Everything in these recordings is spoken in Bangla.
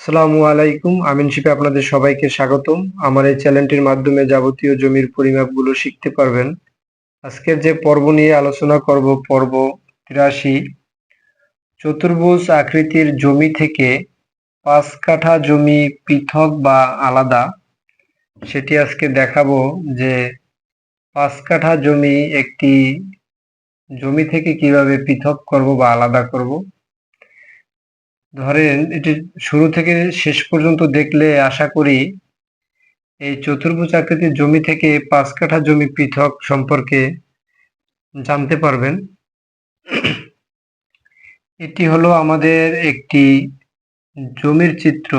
আসসালামু আলাইকুম, আমিন শিপে আপনাদের সবাইকে স্বাগতম। আমার এই চ্যানেলটির মাধ্যমে যাবতীয় জমির পরিমাপগুলো শিখতে পারবেন। আজকের যে পর্ব নিয়ে আলোচনা করব, পর্ব তিরাশি। চতুর্ভুজ আকৃতির জমি থেকে পাঁচ কাঠা জমি পৃথক বা আলাদা। সেটি আজকে দেখাবো যে পাঁচ কাঠা জমি একটি জমি থেকে কীভাবে পৃথক করব বা আলাদা করব। ধরেন এটি শুরু থেকে শেষ পর্যন্ত দেখলে আশা করি এই চতুর্ভুজ আকৃতির জমি থেকে পাঁচ কাঠা জমি পৃথক সম্পর্কে জানতে পারবেন। এটি হলো আমাদের একটি জমির চিত্র।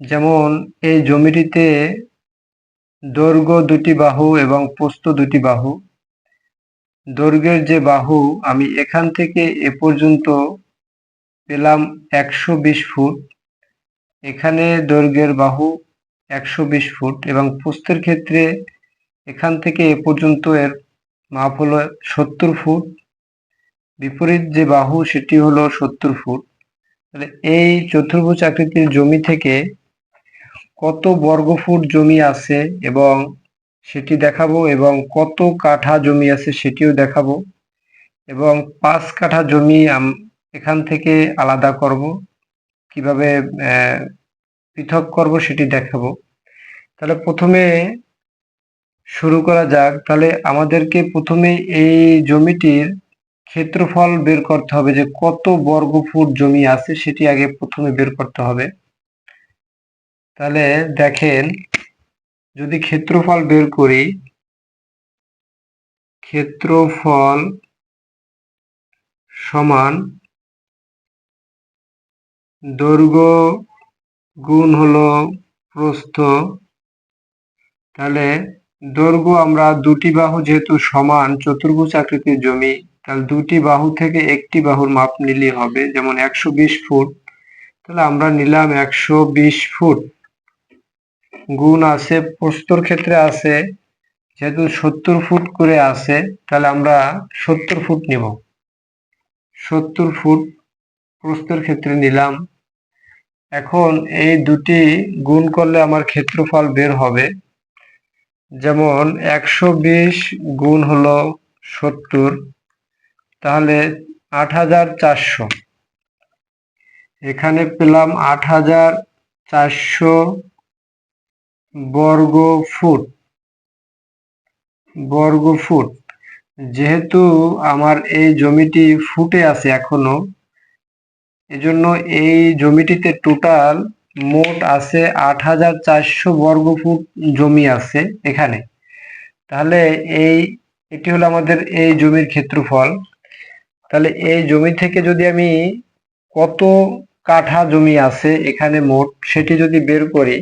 যেমন এই জমিটিতে দৈর্ঘ্য দুটি বাহু এবং পোস্ত দুটি বাহু। দৈর্ঘ্যের যে বাহু আমি এখান থেকে এ পর্যন্ত পেলাম একশো বিশ ফুট। এখানে দৈর্ঘ্যের বাহু একশো বিশ ফুট এবং প্রস্থের ক্ষেত্রে এখান থেকে এ পর্যন্ত এর মাপ হলো সত্তর ফুট। বিপরীত যে বাহু, সেটি হলো সত্তর ফুট। তাহলে এই চতুর্ভুজ আকৃতির জমি থেকে কত বর্গ ফুট জমি আছে এবং সেটি দেখাবো এবং কত কাঠা জমি আছে সেটিও দেখাবো। এবং পাঁচ কাঠা জমি এখান থেকে আলাদা করব। কীভাবে পৃথক করব সেটি দেখাবো। তাহলে প্রথমে শুরু করা যাক। তাহলে আমাদেরকে প্রথমে এই জমিটির ক্ষেত্রফল বের করতে হবে যে কত বর্গ ফুট জমি আছে, সেটি আগে প্রথমে বের করতে হবে। তাহলে দেখেন, যদি ক্ষেত্রফল বের করি, ক্ষেত্রফল সমান দৈর্ঘ্য গুণ হলো প্রস্থ। তাহলে দৈর্ঘ্য আমরা দুটি বাহু যেহেতু সমান, চতুর্ভুজ আকৃতির জমি, তাহলে দুটি বাহু থেকে একটি বাহুর মাপ নিলে হবে, যেমন একশো বিশ ফুট। তাহলে আমরা নিলাম একশো বিশ ফুট। গুণ আছে প্রস্তর ক্ষেত্রে আছে, যেহেতু সত্তর ফুট করে আছে, তাহলে আমরা সত্তর ফুট নিব। সত্তর ফুট প্রস্তর ক্ষেত্রে নিলাম এখন এই দুটি গুণ করলে আমার ক্ষেত্রফল বের হবে। যেমন একশো বিশ গুণ হলো সত্তর, তাহলে আট হাজার চারশো। এখানে পেলাম আট হাজার চারশো বর্গ ফুট বর্গ ফুট যেহেতু আমার এই জমিটি ফুটে আছে এখনও এজন্য এই জমিটিতে টোটাল মোট আছে আট হাজার চারশো বর্গ ফুট জমি আছে এখানে। তাহলে এই, এটি হলো আমাদের এই জমির ক্ষেত্রফল। তাহলে এই জমি থেকে যদি আমি কত কাঠা জমি আছে এখানে মোট সেটি যদি বের করি,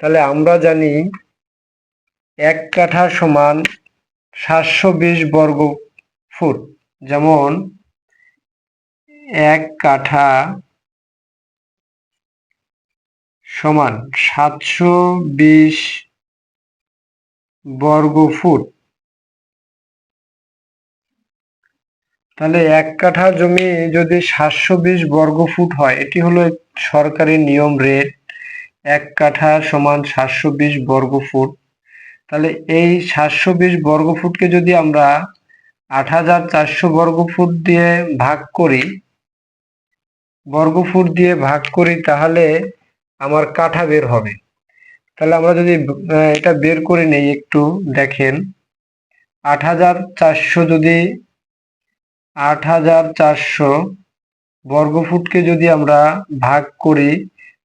তাহলে আমরা জানি এক কাঠা সমান সাতশো বিশ বর্গ ফুট। যেমন এক কাঠা সমান সাতশো বিশ বর্গ ফুট। তাহলে এক কাঠা জমি যদি সাতশো বিশ বর্গ ফুট হয়, এটি হলো সরকারি নিয়ম রেট। এক কাঠা সমান সাতশো বিশ বর্গ ফুট। তাহলে এই সাতশো বিশ বর্গ ফুটকে যদি আমরা আট হাজার চারশো বর্গ ফুট দিয়ে ভাগ করি বর্গফুট দিয়ে ভাগ করি তাহলে আমার কাঠা বের হবে। তাহলে আমরা যদি এটা বের করে নেই একটু, দেখেন। আট হাজার চারশো যদি, আট হাজার চারশো বর্গফুটকে যদি আমরা ভাগ করি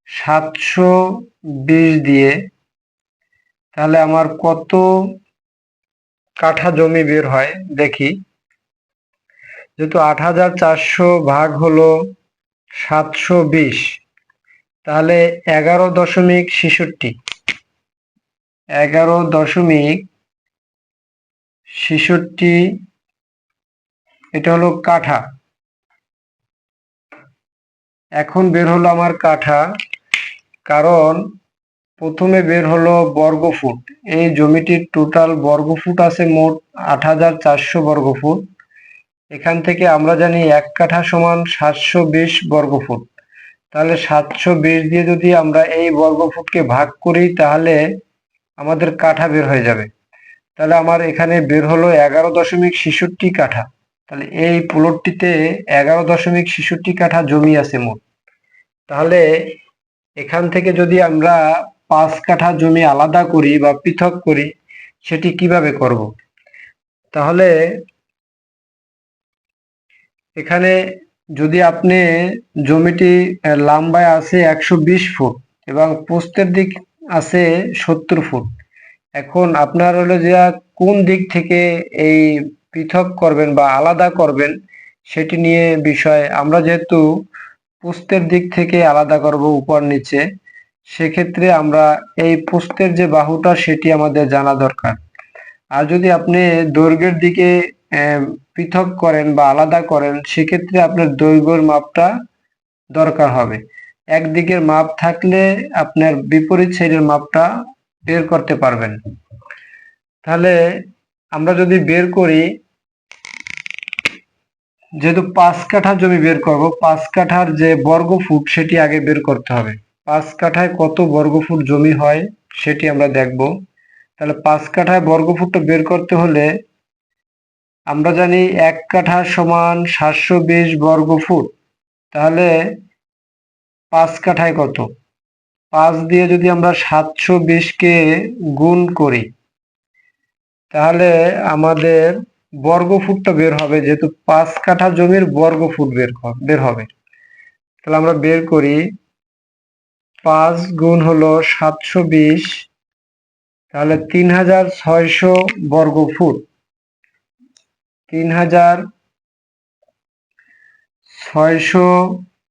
সাতশো বিশ দিয়ে, তাহলে আমার কত কাঠা জমি বের হয়? দেখি। যেহেতু আট হাজার চারশো ভাগ হলো সাতশো বিশ। তাহলে এগারো দশমিক ছেষট্টি। এগারো দশমিক ছেষট্টি, এটা হলো কাঠা। এখন বের হলো আমার কাঠা, কারণ প্রথমে বের হলো বর্গফুট। এই জমিটির টোটাল বর্গফুট আছে মোট আট হাজার চারশো বর্গফুট। এখান থেকে আমরা জানি এক কাঠা সমান সাতশো বিশ বর্গফুট। তাহলে সাতশো বিশ দিয়ে যদি আমরা এই বর্গফুটকে ভাগ করি, তাহলে আমাদের কাঠা বের হয়ে যাবে। তাহলে আমার এখানে বের হলো এগারো দশমিক ছেষট্টি কাঠা। তাহলে এই প্লটটিতে এগারো দশমিক ছেষট্টি কাঠা জমি আছে মোট। তাহলে এখান থেকে যদি আমরা পাঁচ কাঠা জমি আলাদা করি বা পৃথক করি, সেটি কীভাবে করব? তাহলে এখানে যদি আপনি জমিটি লম্বায় আছে একশো বিশ ফুট এবং পোস্তের দিক আছে সত্তর ফুট, এখন আপনার হলো যে কোন দিক থেকে এই পৃথক করবেন বা আলাদা করবেন সেটি নিয়ে বিষয়। আমরা যেহেতু পোস্তের দিক থেকে আলাদা করব উপর নিচে, সেক্ষেত্রে আমরা এই পোস্তের যে বাহুটা সেটি আমাদের জানা দরকার। আর যদি আপনি দৈর্ঘ্যের দিকে পৃথক করেন বা আলাদা করেন, সেক্ষেত্রে আপনার দৈর্ঘ্যের মাপটা দরকার হবে। একদিকের মাপ থাকলে আপনার বিপরীত সাইডের মাপটা বের করতে পারবেন। তাহলে আমরা যদি বের করি, যেহেতু পাঁচ কাঠা জমি বের করব, পাঁচ কাঠার যে বর্গ ফুট সেটি আগে বের করতে হবে। পাঁচ কাঠায় কত বর্গ ফুট জমি হয় সেটি আমরা দেখব। তাহলে পাঁচ কাঠায় বর্গ ফুটটা বের করতে হলে আমরা জানি এক কাঠা সমান সাতশো বিশ বর্গ ফুট তাহলে পাঁচ কাঠায় কত? পাঁচ দিয়ে যদি আমরা সাতশো বিশকে গুণ করি, তাহলে আমাদের বর্গ ফুটটা বের হবে, যেহেতু পাঁচ কাঠা জমির বর্গ ফুট বের বের হবে। তাহলে আমরা বের করি, পাঁচ গুণ হলো সাতশো বিশ, তাহলে তিন হাজার ছয়শো বর্গ ফুট তিন হাজার ছয়শো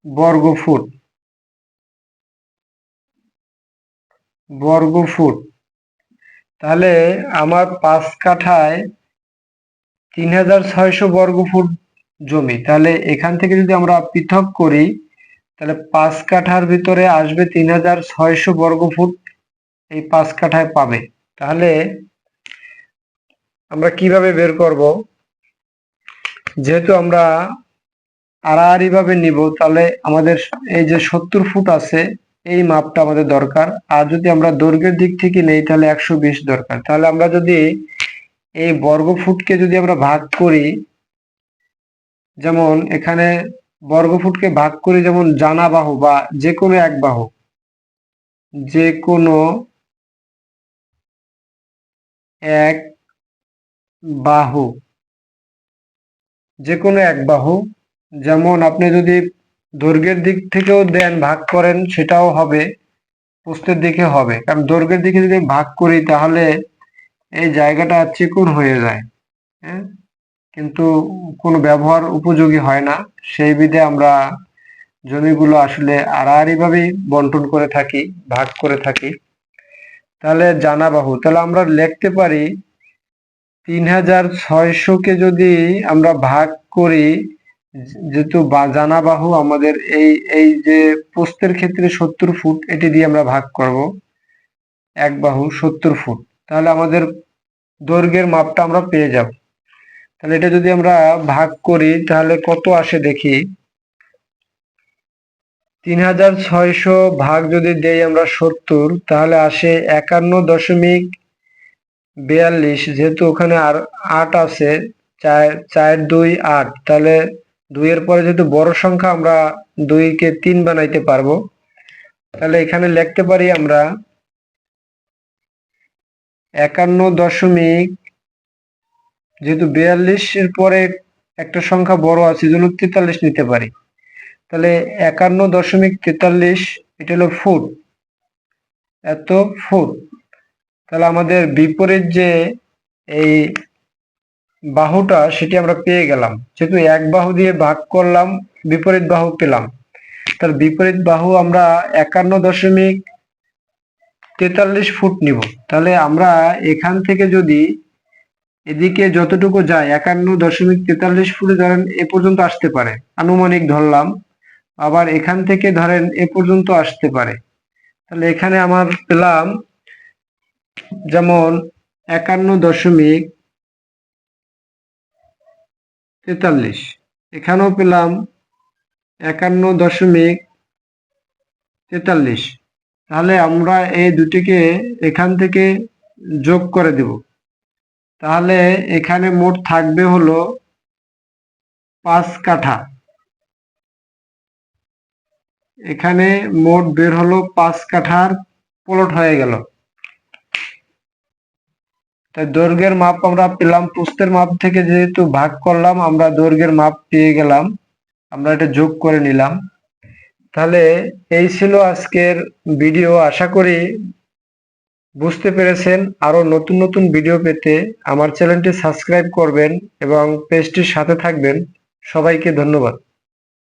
বর্গ ফুট বর্গ ফুট তাহলে আমার পাঁচ কাঠায় তিন হাজার ছয়শো বর্গ ফুট জমি। তাহলে এখান থেকে যদি আমরা পৃথক করি, তাহলে পাঁচ কাঠার ভিতরে আসবে তিন হাজার ছয়শো বর্গ ফুট এই পাঁচ কাঠায় পাবে। তাহলে আমরা কীভাবে বের করব? যেহেতু আমরা আড়াআড়ি ভাবে নিব, তাহলে আমাদের এই যে সত্তর ফুট আছে, এই মাপটা আমাদের দরকার। আর যদি আমরা দৈর্ঘ্যের দিক থেকে নেই, তাহলে একশো বিশ দরকার। তাহলে আমরা যদি এই বর্গ ফুটকে যদি আমরা ভাগ করি, যেমন এখানে বর্গ ফুটকে ভাগ করি, যেমন জানা বাহু বা যে কোনো এক বাহু, যে কোনো এক বাহু। যে কোনো এক বাহু। যেমন আপনি যদি দৈর্ঘ্যের দিক থেকেও দেন, ভাগ করেন, সেটাও হবে, প্রস্থের দিকে হবে। কারণ দৈর্ঘ্যের দিকে যদি ভাগ করি, তাহলে এই জায়গাটা চিকুন হয়ে যায় হ্যাঁ? কিন্তু কোনো ব্যবহার উপযোগী হয় না। সেই বিধে আমরা জমিগুলো আসলে আড়াআড়িভাবেই বন্টন করে থাকি, ভাগ করে থাকি। তাহলে জানা বাহু। তাহলে আমরা লিখতে পারি তিন হাজার ছয়শোকে যদি আমরা ভাগ করি, যেহেতু জানা বাহু আমাদের এই এই যে পোস্তের ক্ষেত্রে সত্তর ফুট, এটি দিয়ে আমরা ভাগ করব। এক বাহু সত্তর ফুট। তাহলে আমাদের দৈর্ঘ্যের মাপটা আমরা পেয়ে যাব। তাহলে এটা যদি আমরা ভাগ করি, তাহলে কত আসে দেখি? তিন হাজার ছয়শো ভাগ যদি দেই আমরা সত্তর, তাহলে আসে একান্ন দশমিক বিয়াল্লিশ, যেহেতু ওখানে আর আট আছে, চার চার, দুই, আট, তাহলে দুইয়ের পরে যেহেতু বড় সংখ্যা, আমরা দুইকে তিন বানাইতে পারব। তাহলে এখানে লিখতে পারি আমরা একান্ন দশমিক, যেহেতু বিয়াল্লিশের পরে একটা সংখ্যা বড় আছে জন্য তেতাল্লিশ নিতে পারি। তাহলে একান্ন দশমিক তেতাল্লিশ, এটা হলো ফুট। এত ফুট। তাহলে আমাদের বিপরীত যে এই বাহুটা, সেটি আমরা পেয়ে গেলাম। যেহেতু এক বাহু দিয়ে ভাগ করলাম, বিপরীত বাহু পেলাম। তার বিপরীত বাহু আমরা একান্ন দশমিক তেতাল্লিশ ফুট নিব। তাহলে আমরা এখান থেকে যদি এদিকে যতটুকু যায়, একান্ন দশমিক তেতাল্লিশ ফুটে ধরেন এ পর্যন্ত আসতে পারে। আনুমানিক ধরলাম, আবার এখান থেকে ধরেন এ পর্যন্ত আসতে পারে। তাহলে এখানে আমার পেলাম যেমন একান্ন দশমিক তেতাল্লিশ। এখানেও পেলাম একান্ন দশমিক তেতাল্লিশ। তাহলে আমরা এই দুটিকে এখান থেকে যোগ করে দেব। তাহলে এখানে মোট থাকবে হলো পাঁচ কাঠা। এখানে মোট বের হলো পাঁচ কাঠার প্লট হয়ে গেল। তাই দৈর্ঘ্যের মাপ আমরা পেলাম, প্রস্থের মাপ থেকে যেহেতু ভাগ করলাম, আমরা দৈর্ঘ্যের মাপ পেয়ে গেলাম, আমরা এটা যোগ করে নিলাম। তাহলে এই ছিল আজকের ভিডিও, আশা করি বুঝতে পেরেছেন। আরও নতুন নতুন ভিডিও পেতে আমার চ্যানেলটি সাবস্ক্রাইব করবেন এবং পেজটির সাথে থাকবেন। সবাইকে ধন্যবাদ।